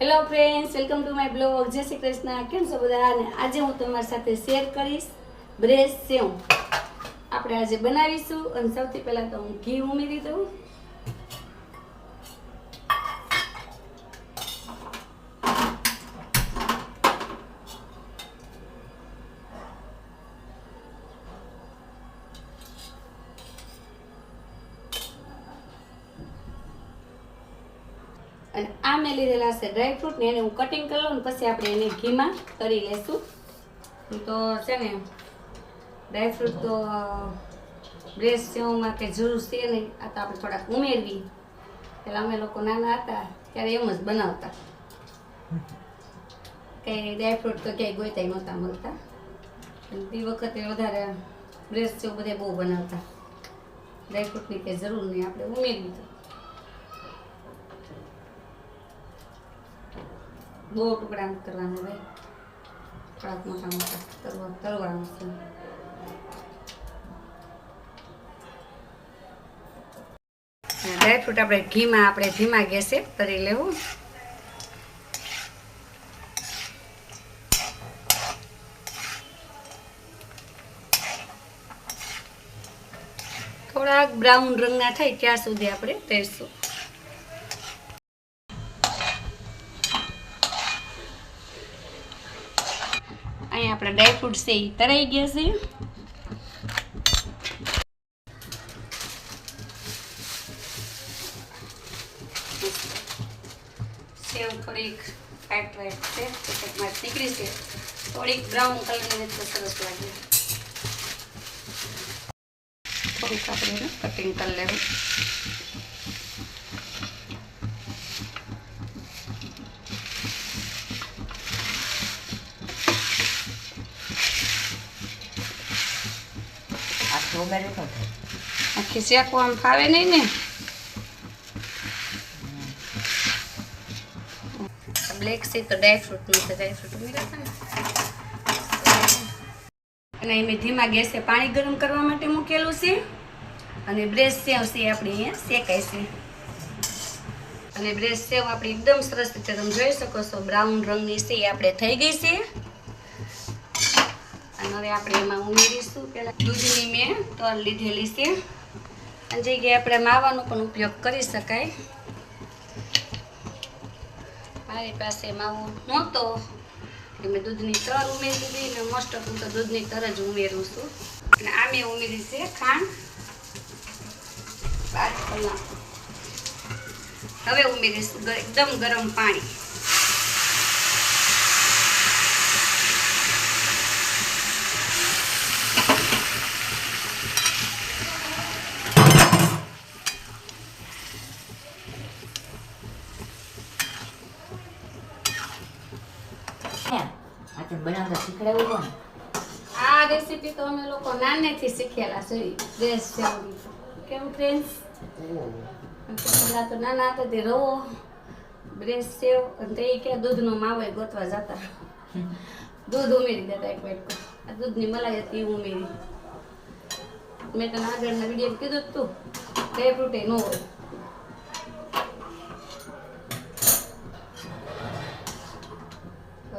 Hello friends welcome to my blog Jai Shri Krishna કેમ છો બધા? અને આજે હું તમારી સાથે શેર કરીશ બ્રેસ સેવ. આપણે આજે બનાવીશું. અને સૌથી પહેલાં તો હું ઘી ઉમેરી દઉં. અને આ મેં લીધેલા છે ડ્રાયફ્રૂટને એને હું કટિંગ કરી લઉં પછી આપણે એને ઘીમાં કરી લેશું. તો છે ને ડ્રાયફ્રૂટ તો બ્રેસ સેવમાં કે જરૂર છે નહીં. આ તો આપણે થોડાક ઉમેરવી. પેલા અમે લોકો નાના હતા, ત્યારે એમ જ બનાવતા. કંઈ ડ્રાયફ્રૂટ તો ક્યાંય ગોતાય નહોતા મળતા. તે વખતે વધારે બ્રેસ સેવ બધા બહુ બનાવતા. ડ્રાયફ્રૂટની કંઈ જરૂર નહીં, આપણે ઉમેરવી તો. બહુ ટુકડા કરવાના ભાઈ થોડાક મોટા મોટા તરવા તરવાનું છે. ડ્રાયફ્રૂટ આપણે ઘીમાં, આપણે ધીમા ગેસે તરી લેવું. થોડાક બ્રાઉન રંગના થાય ત્યાં સુધી આપણે તરીશું અહીંયા આપણા ડ્રાયફ્રૂટ છે એ તરાઈ ગયા છે સેવ થોડીક વ્હાઈટ વ્હાઈટ છે પેકેટમાં નીકળી છે થોડીક બ્રાઉન કલરની તો સરસ લાગે થોડીક આપણે એને કટિંગ કરી લેવું આખી ઉમેરી તો. આખી શેકવા આમ ફાવે નહીં ને? બ્લેક સી તો ડ્રાયફ્રૂટનું તો ડ્રાયફ્રૂટ ઉમેર્યા હતા ને. અને મેં ધીમા ગેસે પાણી ગરમ કરવા માટે મૂકેલું છે. અને બ્રેસ સેવ છે આપણે અહીંયા શેકાય છે. અને બ્રેસ સેવ આપણી એકદમ સરસ રીતે તમે જોઈ શકો છો બ્રાઉન રંગની છે એ આપણે થઈ ગઈ છે. હવે આપણે એમાં ઉમેરીશું પહેલાં દૂધની મેં તલ લીધેલી છે. અને જગ્યાએ આપણે માવાનો પણ ઉપયોગ કરી શકાય. મારી પાસે માવો નહોતો. મેં દૂધની તર ઉમેરી દીધી અને મોસ્ટ ઓફ હું તો દૂધની તર જ ઉમેરું છું. અને આ મેં ઉમેરી છે ખાંડ. પાંચ કલાક. હવે ઉમેરીશું એકદમ ગરમ પાણી ક્યાં આ બનાવતા શીખડાવ્યું કોણ? આ રેસીપી તો અમે લોકો નાનેથી શીખેલા છે દેશ સેવની કેમ ફ્રેન્ડ્સ પેલા તો નાના હતા તે રવો બ્રેસ સેવ અને તે કે દૂધનો માવો ગોતવા જતા. દૂધ ઉમેરી દેતા એક વાટકો. આ દૂધની મલાઈ હતી એ ઉમેરી. મેં તને આગળના વીડિયો કીધું તું ડ્રાયફ્રૂટ ન હોય.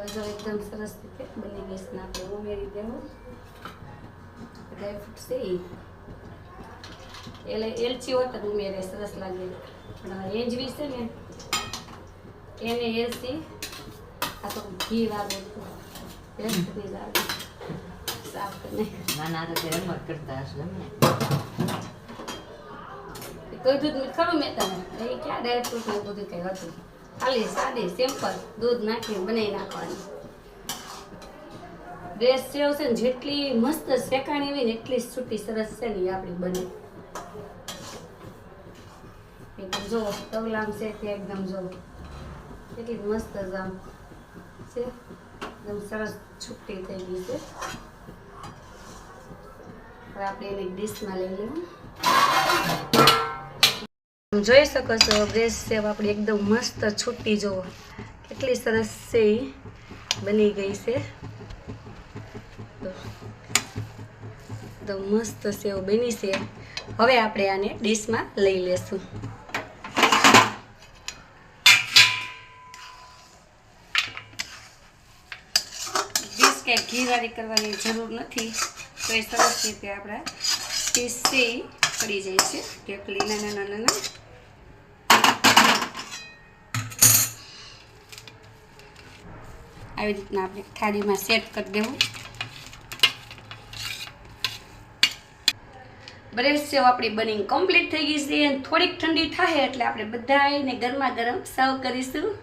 જો એકદમ સરસ રીતે બની ગેસ છે ને આપણે ઉમેરી દેવું ડ્રાયફ્રૂટ છે એ એટલે એલચી હોત ઉમેરે સરસ લાગે. પણ એંજવી છે ને એને એલચી આ તો ઘી લાગે ઘી લાગે સાફ કરીને નાના હતા રમત કરતા હશે કહ્યું ખરું મેં તને એ ક્યાં ડ્રાયફ્રૂટ ને બધું કંઈ હતું? ખાલી સાદી સિમ્પલ દૂધ નાખીને બનાવી નાખવાની. ડ્રેસ સેવ છે ને, જેટલી મસ્ત શેકાણી હોય ને એટલી છૂટી સરસ છે ને આપણી બને. એકદમ જો, તવલામ છે તે એકદમ જો. કેટલી મસ્ત જામ છે. એકદમ સરસ છૂટી થઈ ગઈ છે. આપણે એને ડીશમાં લઈ તમે જોઈ શકો છો બ્રેસ સેવ આપણી એકદમ મસ્ત છૂટી જુઓ. કેટલી સરસ છે બની ગઈ છે. એકદમ મસ્ત સેવ બની છે. હવે આપણે આને ડીશમાં લઈ લેશું. ડીશ કે ઘીવાળી કરવાની જરૂર નથી. તો એ સરસ રીતે આપણા પીસી પડી જાય છે. ઢેકલી નાના નાના નાના. આવી રીતના આપણે થાળીમાં સેટ કરી દેવું. બ્રેડ સેવ આપણી બની કમ્પ્લીટ થઈ ગઈ છે અને થોડીક ઠંડી થાય એટલે આપણે બધાને ગરમા ગરમ સર્વ કરીશું.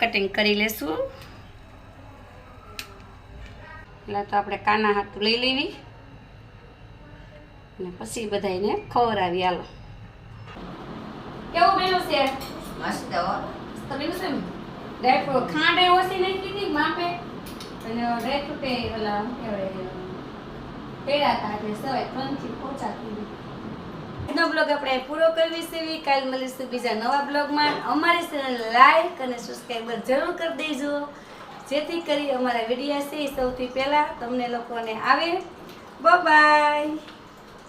કટિંગ કરી લેશું. એટલે તો આપણે કાના હાથું લઈ લેવી. અને પછી બધાને ખવડાવી હાલો. કેવું બન્યું છે? મસ્ત હો. તો બન્યું છે ને ડ્રાયફ્રૂટ ખાંડ એ ઓછી નાખી હતી, માપે. અને ડ્રાયફ્રૂટ એ ઓલા કહેવાય, પેડા હતા એટલે સવાય ત્રણથી કીધી. આજનો બ્લોગ આપણે પૂરો કરવી છે. કાલ મળીશું બીજા નવા બ્લોગમાં અમારી ચેનલ લાઈક અને સબસ્ક્રાઈબર જરૂર કરી દેજો. જેથી કરી અમારા વિડીયા છે સૌથી પહેલાં તમને લોકોને આવે. બાય